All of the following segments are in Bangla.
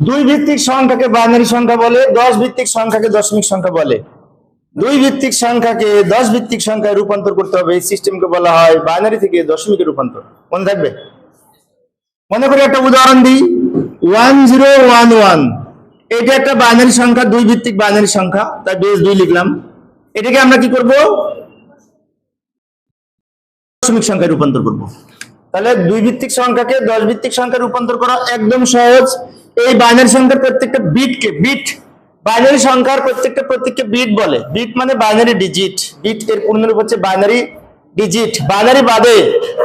দুই ভিত্তিক সংখ্যাকে বাইনারি সংখ্যা বলে, দশ ভিত্তিক সংখ্যাকে দশমিক সংখ্যা বলে। দুই ভিত্তিক সংখ্যাকে দশ ভিত্তিক সংখ্যায় রূপান্তর করতে হবে, এই সিস্টেমকে বলা হয় বাইনারি থেকে দশমিকে রূপান্তর। মনে থাকবে? মনে করি একটা উদাহরণ দিই। One zero one one. এটা একটা বাইনারি সংখ্যা, দুই ভিত্তিক বাইনারি সংখ্যা। তাই বেস দুই লিখলাম। এটাকে আমরা কি করব? দশমিক সংখ্যায় রূপান্তর করব। তাহলে দুই ভিত্তিক সংখ্যাকে দশ ভিত্তিক সংখ্যা রূপান্তর করা একদম সহজ। এই বাইনারি সংখ্যার প্রত্যেকটা বিটকে বিট বাইনারি সংখ্যার প্রত্যেকটা প্রত্যেককে বিট বলে। বিট মানে বাইনারি ডিজিট বিট এর পূর্ণরূপ হচ্ছে বাইনারি ডিজিট বাইনারি বাদে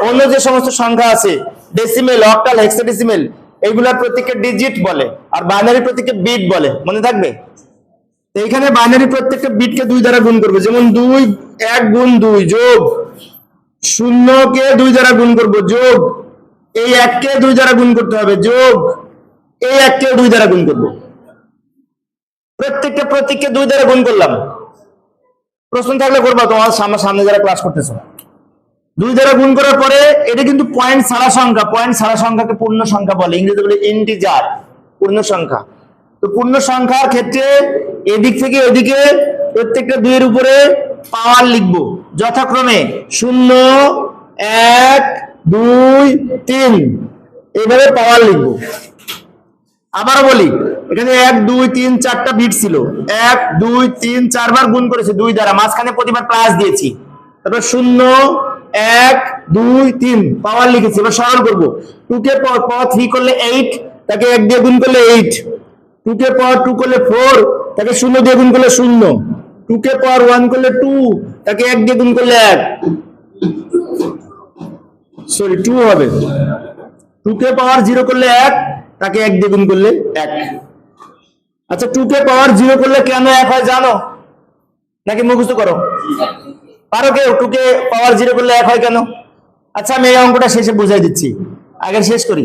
অন্য যে সমস্ত সংখ্যা আছে ডেসিমেল অক্টাল হেক্সাডেসিমেল এইগুলার প্রত্যেককে ডিজিট বলে আর বাইনারি প্রত্যেককে বিট বলে। মনে থাকবে? এইখানে বাইনারি প্রত্যেকটা বিটকে দুই দ্বারা গুণ করবে। যেমন দুই, এক গুণ দুই যোগ শূন্যকে দুই দ্বারা গুণ করব, যোগ। এই এককে দুই দ্বারা গুণ করতে হবে, যোগ। এই এককে দুই দ্বারা গুণ করব। প্রত্যেকটা প্রত্যেককে দুই দ্বারা গুণ করলাম। প্রশ্ন থাকলে করবা, তোমার সামনে সামনে যারা ক্লাস করতেছো। দুই দ্বারা গুণ করার পরে এটা কিন্তু পয়েন্ট ছাড়া সংখ্যা পয়েন্ট ছাড়া সংখ্যাকে পূর্ণ সংখ্যা বলে। ইংরেজি বলে ইন্টিজার পূর্ণ সংখ্যা। তো পূর্ণ সংখ্যার ক্ষেত্রে এদিক থেকে এদিকে প্রত্যেকটা দুইয়ের উপরে পাওয়ার লিখব। যথাক্রমে শূন্য, এক, দুই, তিন। এইভাবে পাওয়ার লিখব। আবারও বলি, এখানে এক, দুই, তিন, চারটা বিট ছিল। এক, দুই, তিন, চারবার গুণ করেছে দুই দ্বারা। মাঝখানে প্রতিবার প্লাস দিয়েছি। তারপর শূন্য, এক, দুই, তিন, পাওয়ার লিখেছি। এবার সরল করব। টু কে পাওয়ার থ্রি করলে এইট তাকে এক দিয়ে গুণ করলে এইট টু কে পাওয়ার টু করলে ফোর তাকে শূন্য দিয়ে গুণ করলে শূন্য। টু কে পাওয়ার ওয়ান করলে টু তাকে এক দিয়ে গুণ করলে এক। সরি টু হবে। টু কে পাওয়ার জিরো করলে এক, তাকে এক দিয়ে গুণ করলে এক। আচ্ছা টু কে পাওয়ার জিরো করলে কেন এক হয় জানো? নাকি মুখস্থ করো? পারো কেউ? টু কে পাওয়ার জিরো করলে এক হয় কেন? আচ্ছা আমি এই অঙ্কটা শেষে বুঝাই দিচ্ছি। আগে শেষ করি।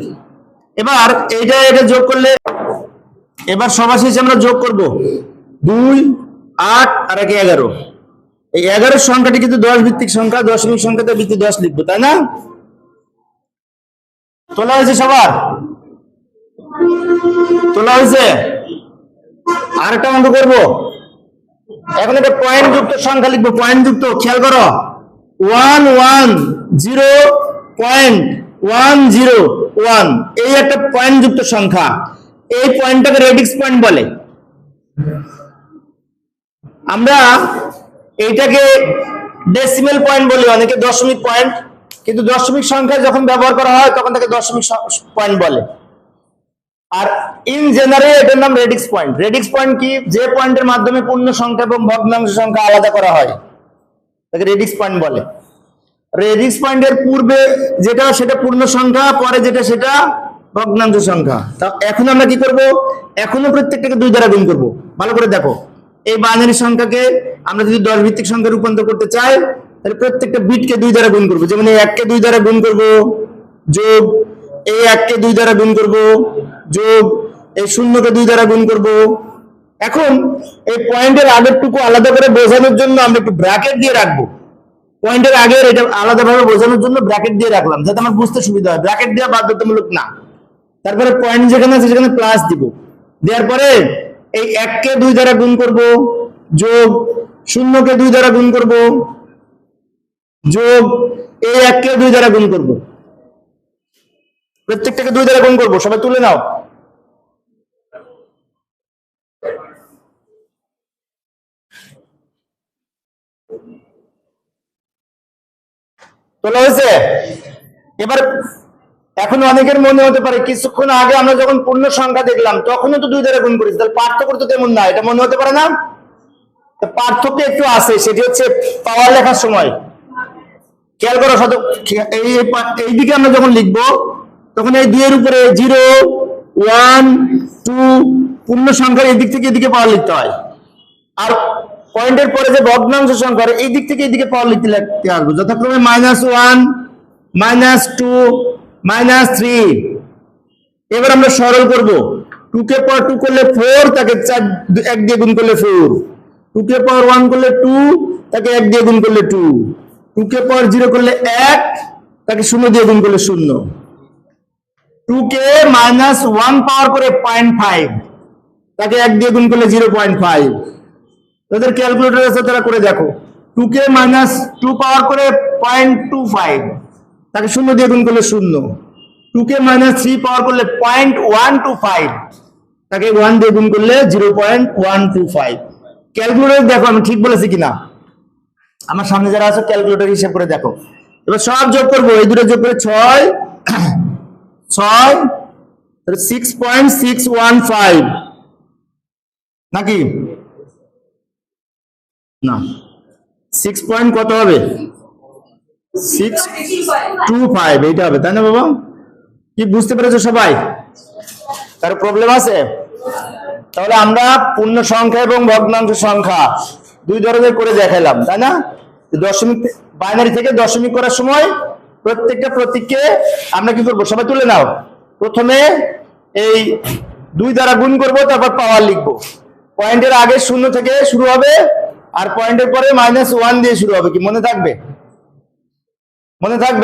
এবার এইটা এটা যোগ করলে, এবার সবার শেষে আমরা যোগ করব। দুই আট আর একে এগারো। এই এগারোর সংখ্যাটি কিন্তু দশ ভিত্তিক সংখ্যা, দশমিক সংখ্যাতে ভিত্তি দশ লিখব, তাই না? তোলা হয়েছে সবার? তোলা হয়েছে? আর একটা অঙ্ক করব। এখন একটা পয়েন্ট যুক্ত সংখ্যা লিখব পয়েন্ট যুক্ত, খেয়াল করো। One one zero point one zero one এই একটা পয়েন্ট যুক্ত সংখ্যা। এই পয়েন্টটাকে রেডিক্স পয়েন্ট বলে। আমরা এইটাকে ডেসিমেল পয়েন্ট বলি, অনেকে দশমিক পয়েন্ট কিন্তু দশমিক সংখ্যা যখন ব্যবহার করা হয়, তখন তাকে দশমিক পয়েন্ট বলে। আর ইন জেনারেল এটার নাম রেডিক্স পয়েন্ট রেডিক্স পয়েন্ট কি? যে পয়েন্টের মাধ্যমে পূর্ণ সংখ্যা এবং ভগ্নাংশ সংখ্যা আলাদা করা হয়, তাকে রেডিক্স পয়েন্ট বলে। রেডিক্স পয়েন্টের পূর্বে যেটা, সেটা পূর্ণ সংখ্যা, পরে যেটা, সেটা ভগ্নাংশ সংখ্যা। তা এখন আমরা কি করব? এখনও প্রত্যেকটাকে দুই দ্বারা গুণ করব। ভালো করে দেখো। এই বাইনারি সংখ্যাকে আমরা যদি দশ ভিত্তিক সংখ্যা রূপান্তর করতে চাই, তাহলে প্রত্যেকটা বিটকে দুই দ্বারা গুণ করব। যেমন এই এককে দুই দ্বারা গুণ করব, যোগ এই এককে দুই দ্বারা গুণ করব, যোগ এই শূন্যকে দুই দ্বারা গুণ করব। এখন এই পয়েন্টের আগেরটুকু আলাদা করে বোঝানোর জন্য আমরা একটু ব্র্যাকেট দিয়ে রাখব। পয়েন্টের আগের এটা আলাদাভাবে বোঝানোর জন্য ব্র্যাকেট দিয়ে রাখলাম, যাতে আমার বুঝতে সুবিধা হয়। ব্র্যাকেট দেওয়া বাধ্যতামূলক না। তারপরে পয়েন্ট যেখানে আছে সেখানে প্লাস দিব। দেওয়ার পরে এই এককে দুই দ্বারা গুণ করব, যোগ শূন্যকে দুই দ্বারা গুণ করব, যোগ এই এককে দুই দ্বারা গুণ করব। প্রত্যেকটাকে দুই দ্বারা গুণ করব, সবাই তুলে নাও। তোলা হয়েছে? এবার এখন অনেকের মনে হতে পারে, কিছুক্ষণ আগে আমরা যখন পূর্ণ সংখ্যা দেখলাম, তখনও তো দুই দ্বারা গুণ করেছি। তাহলে পার্থক্য তো তেমন না, এটা মনে হতে পারে না? পার্থক্য একটু আছে, সেটি হচ্ছে পাওয়ার লেখার সময়। খেয়াল করো শত এই এই দিকে আমরা যখন লিখব, তখন এই দুইয়ের উপরে জিরো, ওয়ান, টু, পূর্ণ সংখ্যার এই দিক থেকে এদিকে পাওয়ার লিখতে হয়। আর পয়েন্টের পরে যে ভগ্নাংশ সংখ্যা এই দিক থেকে এদিকে পাওয়ার লিখতে লিখতে আসব। যথাক্রমে minus one, minus two minus three এবার আমরা সরল করব। টু কে পাওয়ার টু করলে ফোর তাকে চার, এক দিয়ে গুণ করলে ফোর টু কে পাওয়ার ওয়ান করলে টু তাকে এক দিয়ে গুণ করলে টু টু কে পাওয়ার জিরো করলে এক, তাকে শূন্য দিয়ে গুণ করলে শূন্য। টু কে মাইনাস ওয়ান পাওয়ার করে পয়েন্ট ফাইভ তাকে এক দিয়ে গুণ করলে জিরো পয়েন্ট ফাইভ তাদের ক্যালকুলেটর আছে, তারা করে দেখো। টু কে মাইনাস টু পাওয়ার করে পয়েন্ট টু ফাইভ তাকে শূন্য দিয়ে গুণ করলে শূন্য। টু কে মাইনাস থ্রি পাওয়ার করলে পয়েন্ট ওয়ান টু ফাইভ তাকে ওয়ান দিয়ে গুণ করলে zero point one two five calculator দেখো, আমি ঠিক বলেছি কিনা? আমার সামনে যারা আছে ক্যালকুলেটর হিসেব করে দেখো। এবার সব যোগ করব, এই দুটো যোগ করে ছয় ছয় six point six one five নাকি? না। সিক্স পয়েন্ট কত হবে? সিক্স টু ফাইভ এইটা হবে, তাই না বাবা? কি বুঝতে পেরেছ সবাই? তার প্রবলেম আছে? তাহলে আমরা পূর্ণ সংখ্যা এবং ভগ্নাংশ সংখ্যা দুই ধরনের করে দেখাইলাম, তাই না? দশমিক বাইনারি থেকে দশমিক করার সময় প্রত্যেকটা প্রতীককে আমরা কি করব? সবাই তুলে নাও। প্রথমে এই দুই দ্বারা গুণ করব, তারপর পাওয়ার লিখব। পয়েন্টের আগে শূন্য থেকে শুরু হবে, আর পয়েন্টের পরে মাইনাস ওয়ান দিয়ে শুরু হবে, কি মনে থাকবে? মনে থাকবে